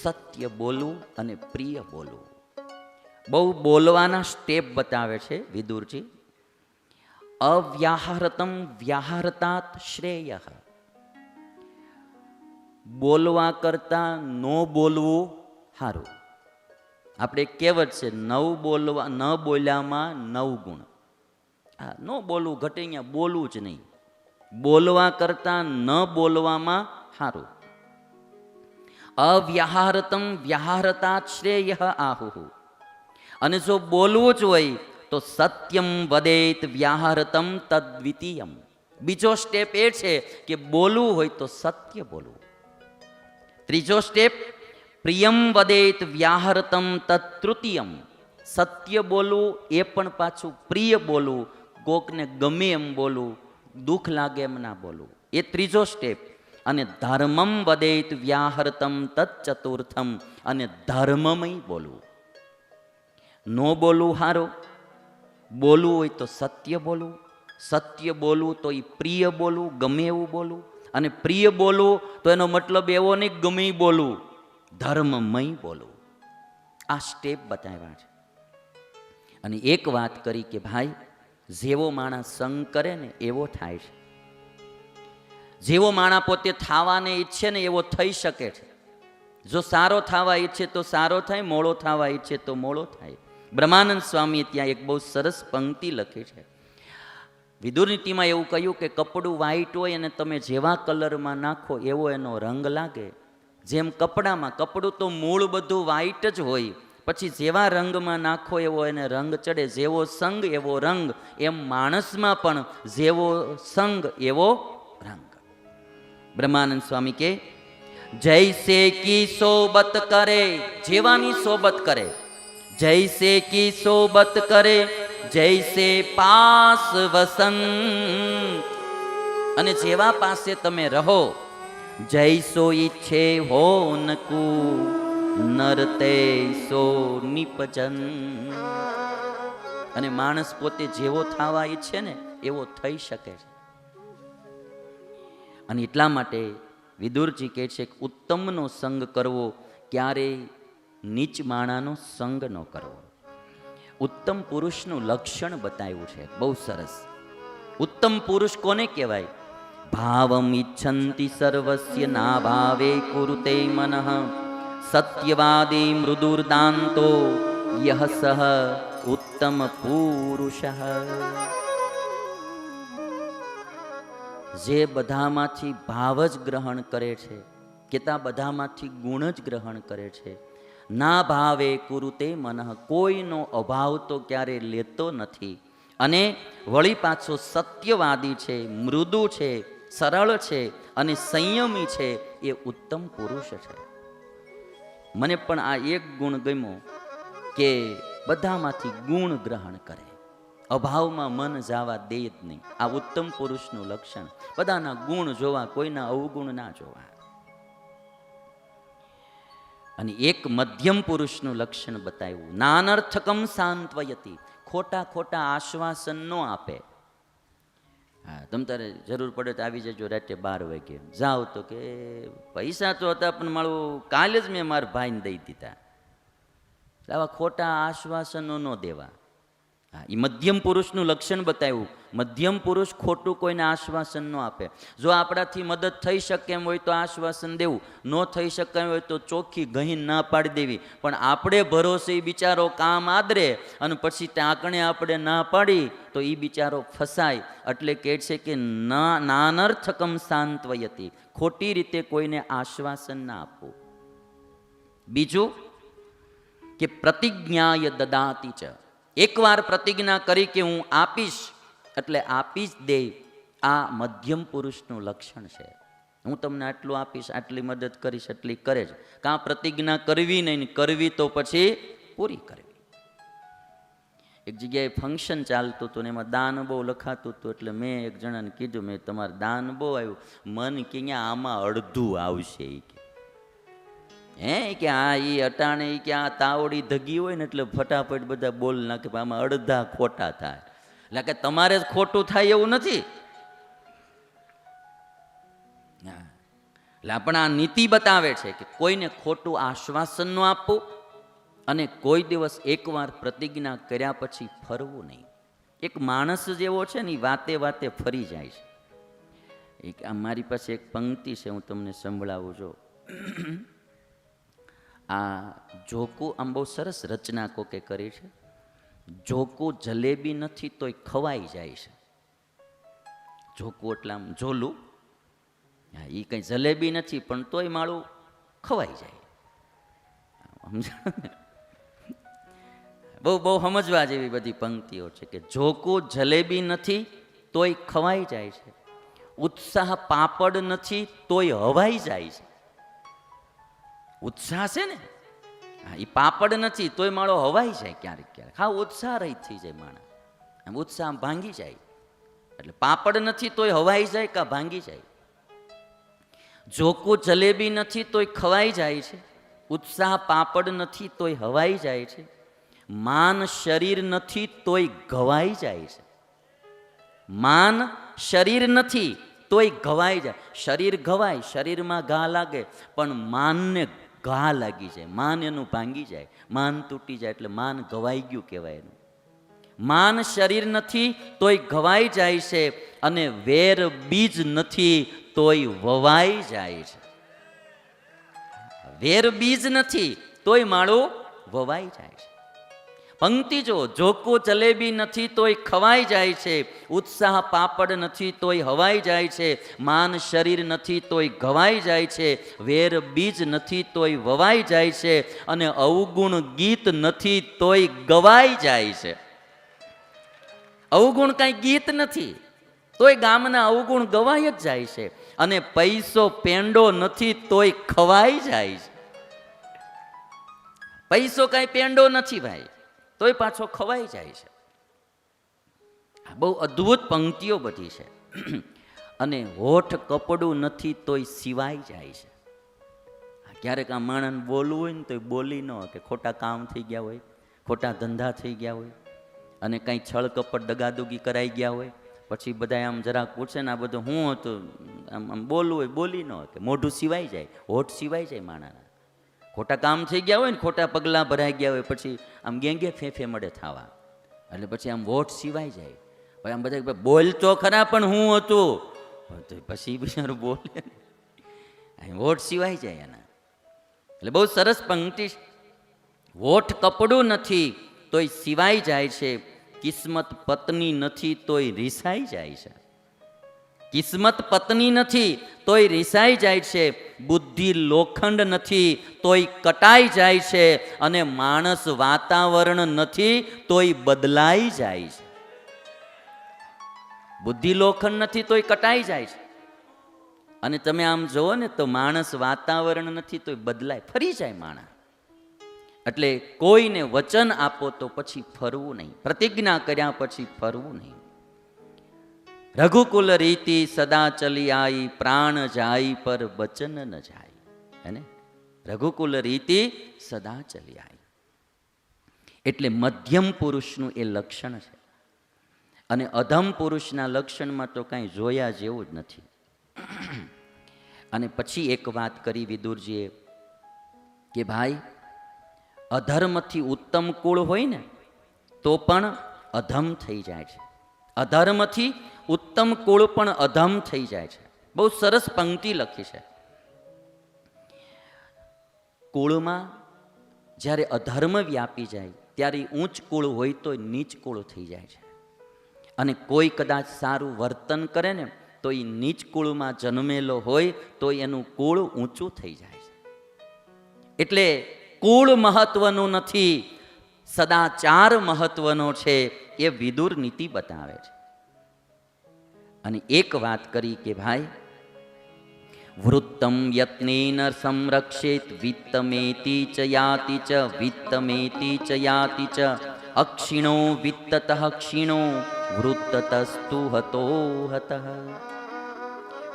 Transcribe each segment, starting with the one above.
સત્ય બોલવું અને પ્રિય બોલવું. બહુ બોલવાના સ્ટેપ બતાવે છે વિદુરજી. અવ્યાહારતમ વ્યાહારતાત શ્રેય. બોલવા કરતાં ન બોલવું સારું આપણે કહેવત છે, નવ બોલવા, ન બોલ્યામાં નવ ગુણ. હા ન બોલવું ઘટે અહીંયા બોલવું જ નહીં. બોલવા કરતાં ન બોલવામાં સારું અવ્યાહારતમ વ્યાહારતા શ્રેય આહુ. અને જો બોલવું જ હોય, તો સત્યમ વદેત વ્યાહારતમ તદ્વિતીયમ. બીજો સ્ટેપ એ છે કે બોલવું હોય તો સત્ય બોલવું. ત્રીજો સ્ટેપ, પ્રિયમ વદેત વ્યાહરતમ તત્તૃતીયમ. સત્ય બોલવું એ પણ પાછું પ્રિય બોલવું. કોકને ગમે એમ બોલવું, દુઃખ લાગે એમ ના બોલવું. એ ત્રીજો સ્ટેપ. અને ધર્મમ વદેત વ્યાહરતમ તત્ચતુર્થમ અને ધર્મમય બોલવું. ન બોલવું હારો. બોલવું હોય તો સત્ય બોલવું. સત્ય બોલવું તો એ પ્રિય બોલવું, ગમે એવું બોલવું. અને પ્રિય બોલવું તો એનો મતલબ એવો નહીં ગમે બોલવું. ધર્મમય બોલવું. આ સ્ટેપ બતાવ્યા છે. અને એક વાત કરી કે ભાઈ, જેવો માણસ સંગ કરે ને એવો થાય છે. જેવો માણા પોતે થાવાને ઈચ્છે ને એવો થઈ શકે છે. જો સારો થવા ઈચ્છે તો સારો થાય, મોળો થવા ઈચ્છે તો મોળો થાય. બ્રહ્માનંદ સ્વામીએ ત્યાં એક બહુ સરસ પંક્તિ લખી છે. વિદુરનીતિમાં એવું કહ્યું કે કપડું વ્હાઈટ હોય અને તમે જેવા કલરમાં નાખો એવો એનો રંગ લાગે. જેમ કપડામાં, કપડું તો મૂળ બધું વ્હાઈટ જ હોય. પછી જેવા રંગમાં નાખો એવો એને રંગ ચડે, જેવો સંગ એવો રંગ. એમ માણસમાં પણ જેવો સંગ એવો રંગ. બ્રહ્માનંદ સ્વામી કે જૈસે કી સોબત કરે, જેવાની સોબત કરે. જૈસે કી સોબત કરે, જૈસે પાસ વસન અને જેવા પાસે તમે રહો, જૈસો ઈચ્છે હો નકુ નરતે સો નિપજન. અને માણસ પોતે જેવો થવા ઈચ્છે ને, એવો થઈ શકે છે. અને એટલા માટે વિદુરજી કહે છે કે ઉત્તમનો સંગ કરવો ક્યારેય નીચ માણાનો સંગ ન કરવો. ઉત્તમ પુરુષનું લક્ષણ બતાવ્યું છે. બહુ સરસ. ઉત્તમ પુરુષ કોને કહેવાય? ભાવમ ઈચ્છંતિ સર્વસ્ય ના ભાવે કુરુતે મનઃ. સત્યવાદી મૃદુર્દાંતો યહ સહ ઉત્તમ પુરુષ. જે બધામાંથી ભાવ જ ગ્રહણ કરે છે કેતા બધામાંથી ગુણ જ ગ્રહણ કરે છે. ના ભાવે કુરુતે મનઃ, કોઈનો અભાવ તો ક્યારે લેતો નથી. અને વળી પાછો સત્યવાદી છે, મૃદુ છે, સરળ છે અને સંયમી છે, એ ઉત્તમ પુરુષ છે. મને પણ આ એક ગુણ ગમ્યો કે બધામાંથી ગુણ ગ્રહણ કરે. અભાવમાં મન જાવા દે જ નહીં. આ ઉત્તમ પુરુષનું લક્ષણ. બધાના ગુણ જોવા, કોઈના અવગુણ ના જોવા. અને એક મધ્યમ પુરુષનું લક્ષણ બતાવ્યું. નાનર્થકમ સાંત્વયતી ખોટા ખોટા આશ્વાસન ન આપે. હા, તમ તારે જરૂર પડે તો આવી જજો રાતે બાર વાગે. જાઓ તો કે, પૈસા તો હતા, પણ મારું કાલે જ મેં મારા ભાઈને દઈ દીધા. આવા ખોટા આશ્વાસનો ન દેવા. હા એ મધ્યમ પુરુષનું લક્ષણ બતાવ્યું. મધ્યમ પુરુષ ખોટું કોઈને આશ્વાસન ન આપે. જો આપણાથી મદદ થઈ શકે એમ હોય તો આશ્વાસન દેવું. ન થઈ શકે એમ હોય તો ચોખ્ખી ગહીન ના પાડી દેવી. પણ આપણે ભરોસે બિચારો કામ આદરે અને પછી ટાંકણે આપણે ના પાડી તો એ બિચારો ફસાય. એટલે કહે છે કે ના, નાનર્થકમ સાંત્વયતી ખોટી રીતે કોઈને આશ્વાસન ના આપવું બીજું કે પ્રતિજ્ઞાય દદાતી છે એકવાર પ્રતિજ્ઞા કરી કે હું આપીશ, એટલે આપી જ દે. આ મધ્યમ પુરુષનું લક્ષણ છે. હું તમને આટલું આપીશ, આટલી મદદ કરીશ એટલી કરે જ કાં પ્રતિજ્ઞા કરવી નહીં કરવી તો પછી પૂરી કરવી. એક જગ્યાએ ફંક્શન ચાલતું હતું ને એમાં દાન બહુ લખાતું હતું, એટલે મેં એક જણાને કીધું, મેં તમારે દાન બહુ આવ્યું મન કે આમાં અડધું આવશે એ કે. હે કે આ એ અટાણે કે આ તાવડી ધગી હોય ને એટલે ફટાફટ બધા બોલ નાખે આમાં અડધા ખોટા થાય. એટલે કે તમારે જ ખોટું થાય એવું નથી. એટલે પણ આ નીતિ બતાવે છે કે કોઈને ખોટું આશ્વાસન ન આપવું અને કોઈ દિવસ એકવાર પ્રતિજ્ઞા કર્યા પછી ફરવું નહીં. એક માણસ જેવો છે ને એ વાતે વાતે ફરી જાય છે. એક આ મારી પાસે એક પંક્તિ છે, હું તમને સંભળાવું છું. આ જોકુ આમ બહુ સરસ રચના કોકે કરી છે. જોકુ જલેબી નથી તોય ખવાઈ જાય છે. જોકુ એટલે આમ જોલું હા એ કંઈ જલેબી નથી, પણ તોય માળું ખવાઈ જાય. સમજાણું ને? બહુ બહુ સમજવા જેવી બધી પંક્તિઓ છે કે જોકુ જલેબી નથી તોય ખવાઈ જાય છે. ઉત્સાહ પાપડ નથી તોય હવાઈ જાય છે. ઉત્સાહ છે ને? હા એ પાપડ નથી, તોય માળો હવાઈ જાય ક્યારેક ક્યારેક. હા, ઉત્સાહ રહી થઈ જાય માણસ. એમ ઉત્સાહ ભાંગી જાય. એટલે પાપડ નથી, તોય હવાઈ જાય કાં ભાંગી જાય? જોકું જલેબી નથી, તોય ખવાઈ જાય છે. ઉત્સાહ પાપડ નથી, તોય હવાઈ જાય છે. માન શરીર નથી, તોય ઘવાઈ જાય છે. માન શરીર નથી, તોય ઘવાઈ જાય. શરીર ઘવાય શરીરમાં ઘા લાગે, પણ માનને ઘા લાગી જાય, માન એનું ભાંગી જાય, માન તૂટી જાય એટલે માન ઘવાઈ ગયું કહેવાય એનું. માન શરીર નથી તોય ઘવાઈ જાય છે અને વેર બીજ નથી તોય વવાઈ જાય છે. વેર બીજ નથી તોય માળું વવાઈ જાય છે. પંક્તિ જો જોકો જલેબી નથી તોય ખવાઈ જાય છે, ઉત્સાહ પાપડ નથી તોય હવાઈ જાય છે, માન શરીર નથી તોય ઘવાઈ જાય છે, વેર બીજ નથી તોય વવાઈ જાય છે, અને અવગુણ ગીત નથી તોય ગવાઈ જાય છે. અવગુણ કાંઈ ગીત નથી, તોય ગામના અવગુણ ગવાઈ જ જાય છે, અને પૈસો પેંડો નથી તોય ખવાઈ જાય છે. પૈસો કાંઈ પેંડો નથી ભાઈ. તોય પાછો ખવાઈ જાય છે. બહુ અદ્ભુત પંક્તિઓ બધી છે. અને હોઠ કપડું નથી તોય સિવાય જાય છે. ક્યારેક આ માણસ બોલવું હોય ને તોય બોલી ન કે ખોટા કામ થઈ ગયા હોય, ખોટા ધંધા થઈ ગયા હોય, અને કંઈ છળ કપડ દગાદુગી કરાઈ ગયા હોય, પછી બધા આમ જરાક પૂછે ને આ બધું હું હતું, આમ આમ બોલવું હોય, બોલી ન કે મોઢું સિવાય જાય, હોઠ સિવાય જાય માણાના ખોટા કામ થઈ ગયા હોય ને, ખોટા પગલાં ભરાઈ ગયા હોય, પછી આમ ગેંગે ફેફે મળે થવા. એટલે પછી આમ વોટ સિવાય જાય. પછી આમ બધા બોલ તો ખરા, પણ હું હતું? તો પછી બિચારું બોલે વોટ સિવાય જાય એના એટલે બહુ સરસ પંક્તિ વોટ કપડું નથી, તોય સિવાય જાય છે. કિસ્મત પત્ની નથી, તોય રીસાઈ જાય છે. કિસ્મત પત્ની નથી, તોય રિસાઈ જાય છે. બુદ્ધિ લોખંડ નથી, તોય કટાઈ જાય છે. અને માણસ વાતાવરણ નથી, તોય બદલાઈ જાય છે. બુદ્ધિ લોખંડ નથી, તોય કટાઈ જાય છે. અને તમે આમ જુઓ ને, તો માણસ વાતાવરણ નથી, તોય બદલાય. ફરી જાય માણસ. એટલે કોઈને વચન આપો તો પછી ફરવું નહીં. પ્રતિજ્ઞા કર્યા પછી ફરવું નહીં. રઘુકુલ રીતિ સદા ચલી આઈ પ્રાણ જાય પર બચન ન જાય. હેને રઘુકુલ રીતિ સદા ચલી આઈ એટલે મધ્યમ પુરુષનું એ લક્ષણ છે. અને અધમ પુરુષના લક્ષણમાં તો કાંઈ જોયા જેવું જ નથી. અને પછી એક વાત કરી વિદુરજીએ કે ભાઈ, અધર્મથી ઉત્તમ કુળ હોય ને, તો પણ અધમ થઈ જાય છે. અધર્મથી ઉત્તમ કુળ પણ અધમ થઈ જાય છે. બહુ સરસ પંક્તિ લખી છે. કુળમાં જ્યારે અધર્મ વ્યાપી જાય, ત્યારે ઊંચ કુળ હોય તો નીચ કુળ થઈ જાય છે. અને કોઈ કદાચ સારું વર્તન કરે ને, તો એ નીચ કુળમાં જન્મેલો હોય તો એનું કુળ ઊંચું થઈ જાય છે. એટલે કુળ મહત્વનું નથી, સદાચાર મહત્વનો છે એ વિદુર નીતિ બતાવે છે. અને એક વાત કરી કે ભાઈ, વૃત્તમ યત્નેન સંરક્ષેત, વિત્તમેતિ ચ યાતિ ચ, વિત્તમેતિ ચ યાતિ ચ, અક્ષિણો વિત્તત ક્ષીણો વૃત્તતસ્તુ હતો હત.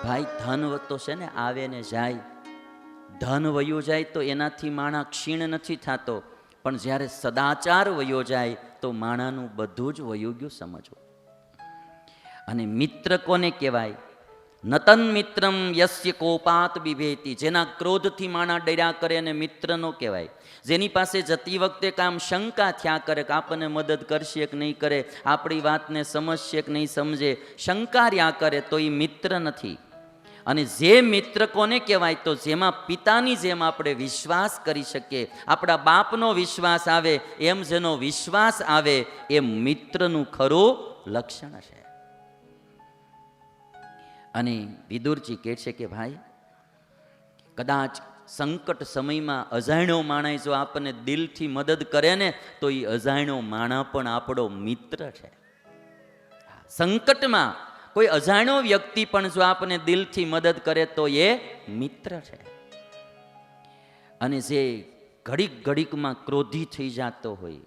ભાઈ, ધન તો છે ને આવે ને જાય. ધન વયો જાય તો એનાથી માણા ક્ષીણ નથી થતો. પણ જ્યારે સદાચાર વયો જાય તો માણાનું બધું જ વયું ગયું સમજવું. અને મિત્ર કોને કહેવાય? નતન મિત્રમ યસ્ય કોપાત બિભેતી. જેના ક્રોધથી માણા ડર્યા કરે અને મિત્ર નો કહેવાય. જેની પાસે જતી વખતે કામ શંકા થયા કરે કે આપણને મદદ કરશે કે નહીં કરે, આપણી વાતને સમજશે કે નહીં સમજે શંકા રહ્યા કરે તો એ મિત્ર નથી. અને જે મિત્ર કોને કહેવાય તો જેમાં પિતાની જેમ આપણે વિશ્વાસ કરી શકીએ, આપણા બાપનો વિશ્વાસ આવે, એમ જેનો વિશ્વાસ આવે, એ મિત્રનું ખરું લક્ષણ છે અને વિદુરજી કહે છે કે, ભાઈ, કદાચ સંકટ સમયમાં અજાણ્યો માણસ જો આપણને દિલથી મદદ કરે ને, તો એ અજાણ્યો માણા પણ આપણો મિત્ર છે. સંકટમાં કોઈ અજાણ્યો વ્યક્તિ પણ જો આપને દિલથી મદદ કરે તો એ મિત્ર છે. અને જે ઘડીક ઘડીકમાં ક્રોધી થઈ જતો હોય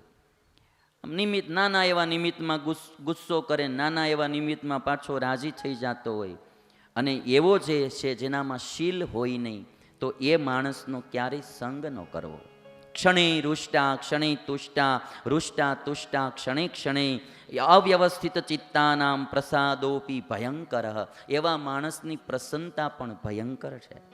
નિમિત્ત, નાના એવા નિમિત્તમાં ગુસ્સો કરે, નાના એવા નિમિત્તમાં પાછો રાજી થઈ જતો હોય, અને એવો જે છે જેનામાં શીલ હોય નહીં, તો એ માણસનો ક્યારેય સંગ ન કરવો. ક્ષણે રુષ્ટા, ક્ષણે તુષ્ટા, રુષ્ટા, તુષ્ટા, ક્ષણે ક્ષણે અવ્યવસ્થિત ચિત્તાનામ પ્રસાદોપી ભયંકર. એવા માણસની પ્રસન્નતા પણ ભયંકર છે.